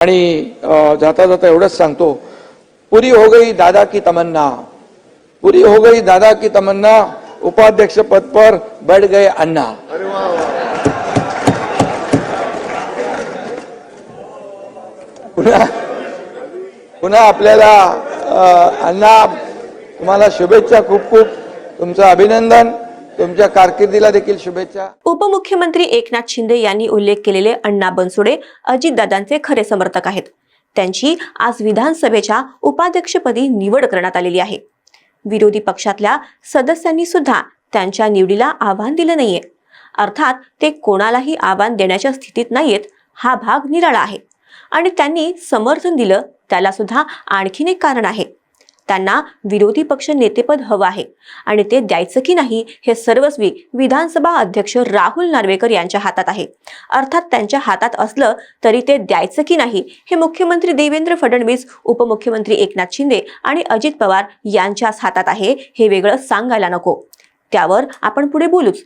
आणि जाता जाता एवढंच सांगतो पुरी हो गई दादा की तमन्ना. पुरी हो गई दादा की तमन्ना. उपाध्यक्ष पद पर बैठ गए अन्ना। पुन्हा पुन्हा आपल्याला अण्णा तुम्हाला शुभेच्छा खूप खूप तुमचं अभिनंदन. तुमच्या कारकिर्दीला देखील शुभेच्छा. उपमुख्यमंत्री एकनाथ शिंदे यांनी उल्लेख केलेले अण्णा बनसोडे अजितदादांचे खरे समर्थक आहेत. त्यांची आज विधानसभेच्या उपाध्यक्षपदी निवड करण्यात आलेली आहे. विरोधी पक्षातल्या सदस्यांनी सुद्धा त्यांच्या निवडीला आव्हान दिलं नाहीये. अर्थात ते कोणालाही आव्हान देण्याच्या स्थितीत नाहीयेत हा भाग निराळा आहे. आणि त्यांनी समर्थन दिलं त्याला सुद्धा आणखीन एक कारण आहे. त्यांना विरोधी पक्ष नेतेपद हवं आहे. आणि ते द्यायचं की नाही हे सर्वस्वी विधानसभा अध्यक्ष राहुल नार्वेकर यांच्या हातात आहे. अर्थात त्यांच्या हातात असलं तरी ते द्यायचं की नाही हे मुख्यमंत्री देवेंद्र फडणवीस उपमुख्यमंत्री एकनाथ शिंदे आणि अजित पवार यांच्याच हातात आहे हे वेगळं सांगायला नको. त्यावर आपण पुढे बोलूच.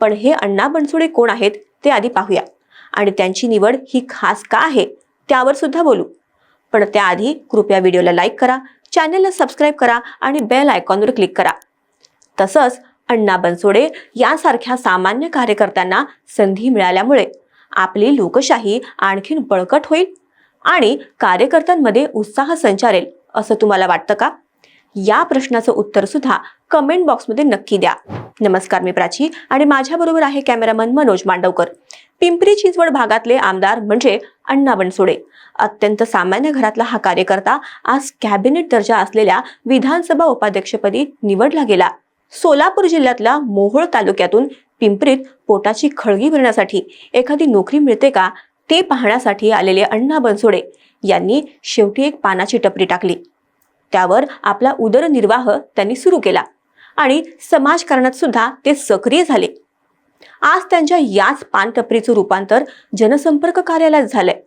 पण हे अण्णा बनसोडे कोण आहेत ते आधी पाहूया. आणि त्यांची निवड ही खास का आहे त्यावर सुद्धा बोलू. पण त्याआधी कृपया व्हिडिओला लाईक करा चॅनलला सबस्क्राईब करा आणि बेल आयकॉनवर क्लिक करा. तसंच अण्णा बनसोडे यासारख्या सामान्य कार्यकर्त्यांना संधी मिळाल्यामुळे आपली लोकशाही आणखीन बळकट होईल आणि कार्यकर्त्यांमध्ये उत्साह संचारेल असं तुम्हाला वाटतं का? या प्रश्नाचं उत्तर सुद्धा कमेंट बॉक्समध्ये नक्की द्या. नमस्कार मी प्राची आणि माझ्याबरोबर आहे कॅमेरामन मनोज मांडवकर. पिंपरी चिंचवड भागातले आमदार म्हणजे अण्णा बनसोडे. अत्यंत सामान्य घरातला हा कार्यकर्ता आज कॅबिनेट दर्जा असलेल्या विधानसभा उपाध्यक्षपदी निवडला गेला. सोलापूर जिल्ह्यातल्या मोहोळ तालुक्यातून पिंपरीत पोटाची खळगी भरण्यासाठी एखादी नोकरी मिळते का ते पाहण्यासाठी आलेले अण्णा बनसोडे यांनी शेवटी एक पानाची टपरी टाकली. त्यावर आपला उदरनिर्वाह त्यांनी सुरू केला. आणि समाजकारणात सुद्धा ते सक्रिय झाले. आज त्यांच्या याच पानटपरीचं रूपांतर जनसंपर्क कार्यालयात झालंय.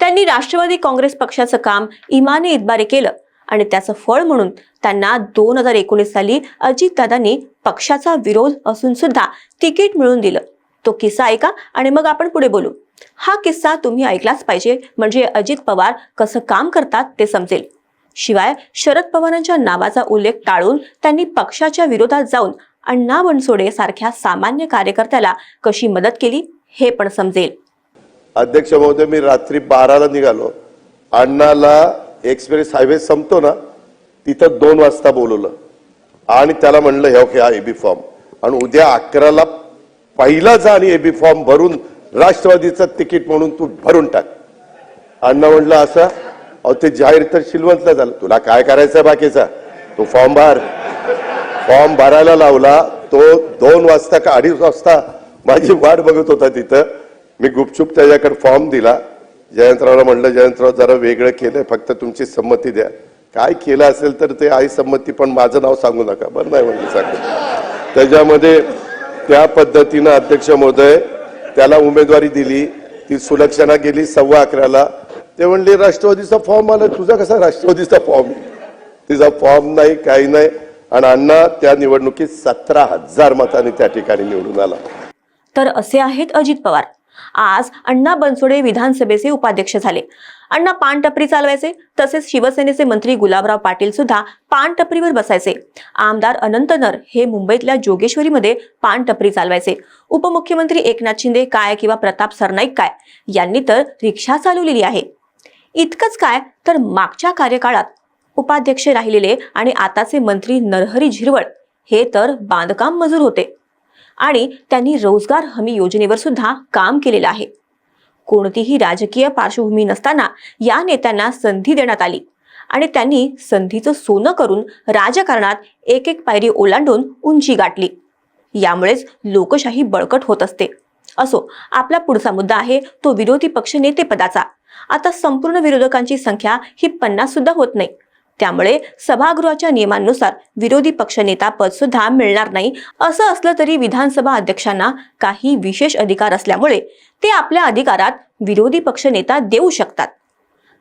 त्यांनी राष्ट्रवादी काँग्रेस पक्षाचं काम इमाने इतबारे केलं आणि त्याचं फळ म्हणून त्यांना दोन हजार एकोणीस साली अजितदादांनी पक्षाचा विरोध असून सुद्धा तिकीट मिळवून दिलं. तो किस्सा ऐका आणि मग आपण पुढे बोलू. हा किस्सा तुम्ही ऐकलाच पाहिजे. म्हणजे अजित पवार कसं काम करतात ते समजेल. शिवाय शरद पवारांच्या नावाचा उल्लेख टाळून त्यांनी पक्षाच्या विरोधात जाऊन अण्णा बनसोडे सारख्या सामान्य कार्यकर्त्याला कशी मदत केली हे पण समजेल. अध्यक्ष महोदय मी रात्री बाराला निघालो. अण्णाला एक्सप्रेस हायवे संपतो ना तिथं दोन वाजता बोलवलं. आणि त्याला म्हणलं हे ओके हा एबी फॉर्म. आणि उद्या अकराला पहिला जा आणि एबी फॉर्म भरून राष्ट्रवादीचं तिकीट म्हणून तू भरून टाक. अण्णा म्हणलं असं अहो ते जाहीर तर शिलवंतला झालं. तुला काय करायचं बाकीचा? तू फॉर्म भर. फॉर्म भरायला लावला तो दोन वाजता का अडीच वाजता माझी वाट बघत होता तिथं. मी गुपचूप त्याच्याकडे फॉर्म दिला. जयंतरावला म्हणलं जयंतराव जरा वेगळं केलंय फक्त तुमची संमती द्या. काय केलं असेल तर ते आई संमती पण माझं नाव सांगू नका. बरं नाही म्हणजे सांगू. त्याच्यामध्ये त्या पद्धतीनं अध्यक्ष महोदय त्याला उमेदवारी दिली. ती सुलक्षणा गेली सव्वा अकराला. ते म्हणले राष्ट्रवादीचा फॉर्म आला तुझा कसा राष्ट्रवादीचा फॉर्म तिचा फॉर्म नाही काही नाही. आणि अण्णा त्या निवडणुकीत सतरा हजार मतांनी त्या ठिकाणी निवडून आला. तर असे आहेत अजित पवार. आज अण्णा बनसोडे विधानसभेचे उपाध्यक्ष झाले. अण्णा पानटपरी चालवायचे तसेच शिवसेनेचे मंत्री गुलाबराव पाटील सुद्धा पानटपरीवर बसायचे. आमदार अनंत नर हे मुंबईतल्या जोगेश्वरीमध्ये पानटपरी चालवायचे. उपमुख्यमंत्री एकनाथ शिंदे काय किंवा प्रताप सरनाईक काय? यांनी तर रिक्षा चालवलेली आहे. इतकंच काय तर मागच्या कार्यकाळात उपाध्यक्ष राहिलेले आणि आताचे मंत्री नरहरी झिरवळ हे तर बांधकाम मजूर होते. आणि त्यांनी रोजगार हमी योजनेवर सुद्धा काम केलेलं आहे. कोणतीही राजकीय पार्श्वभूमी नसताना या नेत्यांना संधी देण्यात आली. आणि त्यांनी संधीचं सोनं करून राजकारणात एक एक पायरी ओलांडून उंची गाठली. यामुळेच लोकशाही बळकट होत असते. असो आपला पुढचा मुद्दा आहे तो विरोधी पक्ष नेतेपदाचा. आता संपूर्ण विरोधकांची संख्या ही पन्नास सुद्धा होत नाही. त्यामुळे सभागृहाच्या नियमांनुसार विरोधी पक्ष पद सुद्धा मिळणार नाही असं असलं तरी विधानसभा अध्यक्षांना काही विशेष अधिकार असल्यामुळे ते आपल्या अधिकारात विरोधी पक्ष नेता देऊ शकतात.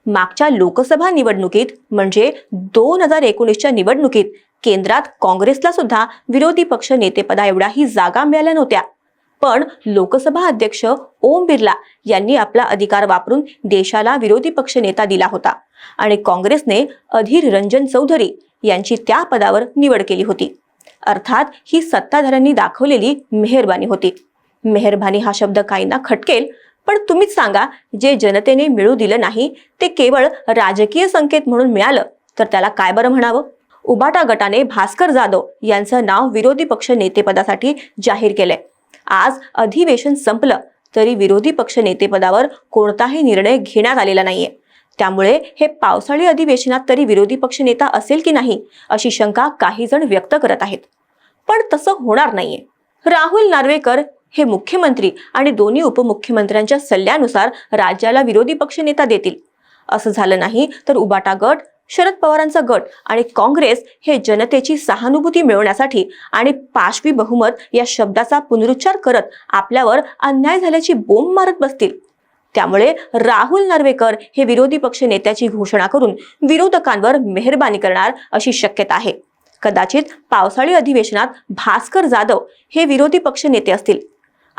मागच्या लोकसभा निवडणुकीत म्हणजे दोन हजार एकोणीसच्या निवडणुकीत केंद्रात काँग्रेसला सुद्धा विरोधी पक्ष नेतेपदा एवढ्याही जागा मिळाल्या नव्हत्या. पण लोकसभा अध्यक्ष ओम बिर्ला यांनी आपला अधिकार वापरून देशाला विरोधी पक्ष नेता दिला होता. आणि काँग्रेसने अधीर रंजन चौधरी यांची त्या पदावर निवड केली होती. अर्थात ही सत्ताधाऱ्यांनी दाखवलेली मेहरबानी होती. मेहरबानी हा शब्द काहींना खटकेल पण तुम्हीच सांगा जे जनतेने मिळू दिलं नाही ते केवळ राजकीय संकेत म्हणून मिळालं तर त्याला काय बरं म्हणावं? उबाटा गटाने भास्कर जाधव यांचं नाव विरोधी पक्ष नेतेपदासाठी जाहीर केलंय. आज अधिवेशन संपलं तरी विरोधी पक्ष नेतेपदावर कोणताही निर्णय घेण्यात आलेला नाहीये. त्यामुळे हे पावसाळी अधिवेशनात तरी विरोधी पक्ष नेता असेल की नाही अशी शंका काही जण व्यक्त करत आहेत. पण तसं होणार नाहीये. राहुल नार्वेकर हे मुख्यमंत्री आणि दोन्ही उपमुख्यमंत्र्यांच्या सल्ल्यानुसार राज्याला विरोधी पक्ष नेता देतील. असं झालं नाही तर उबाटा गट शरद पवारांचा गट आणि काँग्रेस हे जनतेची सहानुभूती मिळवण्यासाठी आणि पाशवी बहुमत या शब्दाचा पुनरुच्चार करत आपल्यावर अन्याय झाल्याची बोंब मारत बसतील. त्यामुळे राहुल नार्वेकर हे विरोधी पक्ष नेत्याची घोषणा करून विरोधकांवर मेहरबानी करणार अशी शक्यता आहे. कदाचित पावसाळी अधिवेशनात भास्कर जाधव हे विरोधी पक्ष नेते असतील.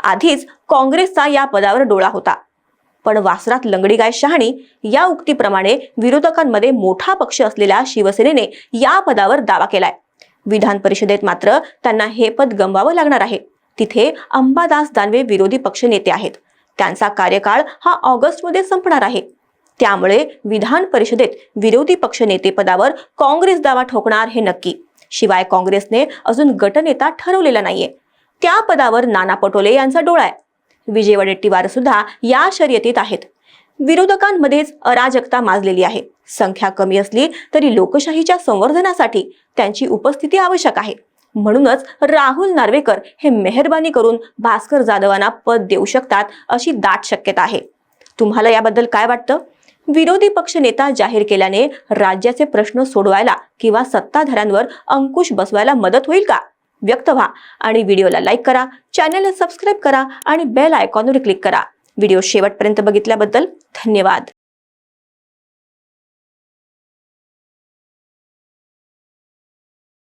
आधीच काँग्रेसचा या पदावर डोळा होता. पण वासरात लंगडी गाय शहाणी या उक्तीप्रमाणे विरोधकांमध्ये मोठा पक्ष असलेल्या शिवसेनेने या पदावर दावा केलाय. विधान परिषदेत मात्र त्यांना हे पद गमवावं लागणार आहे. तिथे अंबादास दानवे विरोधी पक्ष नेते आहेत. त्यांचा कार्यकाळ हा ऑगस्टमध्ये संपणार आहे. त्यामुळे विधान परिषदेत विरोधी पक्ष नेते पदावर काँग्रेस दावा ठोकणार हे नक्की. शिवाय काँग्रेसने अजून गटनेता ठरवलेला नाहीये. त्या पदावर नाना पटोले यांचा डोळा आहे. विजय वडेट्टीवार सुद्धा या शर्यतीत आहेत. विरोधकांमध्येच अराजकता माजलेली आहे. संख्या कमी असली तरी लोकशाहीच्या संवर्धनासाठी त्यांची उपस्थिती आवश्यक आहे. म्हणूनच राहुल नार्वेकर हे मेहरबानी करून भास्कर जाधवांना पद देऊ शकतात अशी दाट शक्यता आहे. तुम्हाला याबद्दल काय वाटतं? विरोधी पक्ष नेता जाहीर केल्याने राज्याचे प्रश्न सोडवायला किंवा सत्ताधाऱ्यांवर अंकुश बसवायला मदत होईल का? व्यक्त व्हा आणि व्हिडिओला लाईक करा चॅनलला सबस्क्राईब करा आणि बेल आयकॉनवर क्लिक करा. व्हिडिओ शेवटपर्यंत बघितल्याबद्दल धन्यवाद.